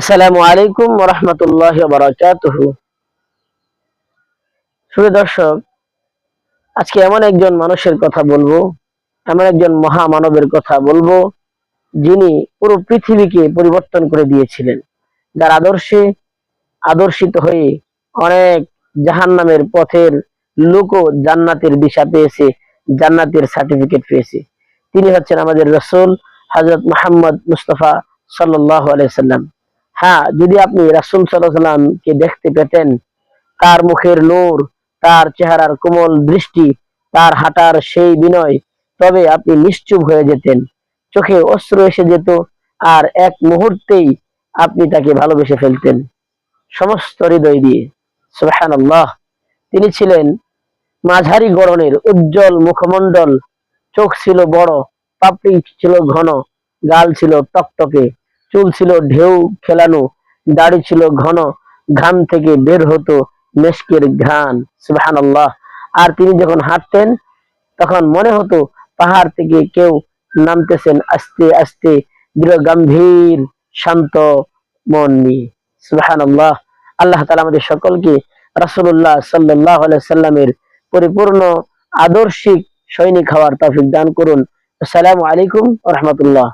আসসালামু আলাইকুম রহমতুল্লাহ বারাকাতুহু। প্রিয় দর্শক, আজকে এমন একজন মানুষের কথা বলব, এমন একজন মহামানবের কথা বলব, যিনি পুরো পৃথিবীকে পরিবর্তন করে দিয়েছিলেন। যার আদর্শে আদর্শিত হয়ে অনেক জাহান্নামের পথের লোকও জান্নাতের দিশা পেয়েছে, জান্নাতের সার্টিফিকেট পেয়েছে। তিনি হচ্ছেন আমাদের রসুল হজরত মোহাম্মদ মুস্তফা সাল্লাহ আলাইসাল্লাম হ্যাঁ যদি আপনি রাসুল সাল্লামকে দেখতে পেতেন, তার মুখের নূর, তার চেহারার কোমল দৃষ্টি, তার হাঁটার সেই বিনয়, তবে আপনি নিশ্চুপ হয়ে যেতেন। চোখে অশ্রু এসে যেত, আর এক মুহূর্তেই আপনি তাকে ভালোবেসে ফেলতেন। সমস্ত হৃদয় দিয়ে সুবহান তিনি ছিলেন মাঝারি গড়নের উজ্জ্বল মুখমণ্ডল, চোখ ছিল বড়, পাপড়ি ছিল ঘন, গাল ছিল টকটকে। চুল ছিল ঢেউ খেলানো দাড়ি ছিল ঘন, ঘাম থেকে বের হতো মেশকের ঘ্রাণ সুবহান আর তিনি যখন হাঁটতেন, তখন মনে হতো পাহাড় থেকে কেউ নামতেছেন আস্তে আস্তে, দৃঢ়, গম্ভীর, শান্ত মন নিয়ে। সুবহান আল্লাহ আল্লাহ তালা আমাদের সকলকে রাসুল্লাহ সাল্লাহ সাল্লামের পরিপূর্ণ আদর্শিক সৈনিক হওয়ার তফিক দান করুন। আসসালামু আলাইকুম রহমতুল্লাহ।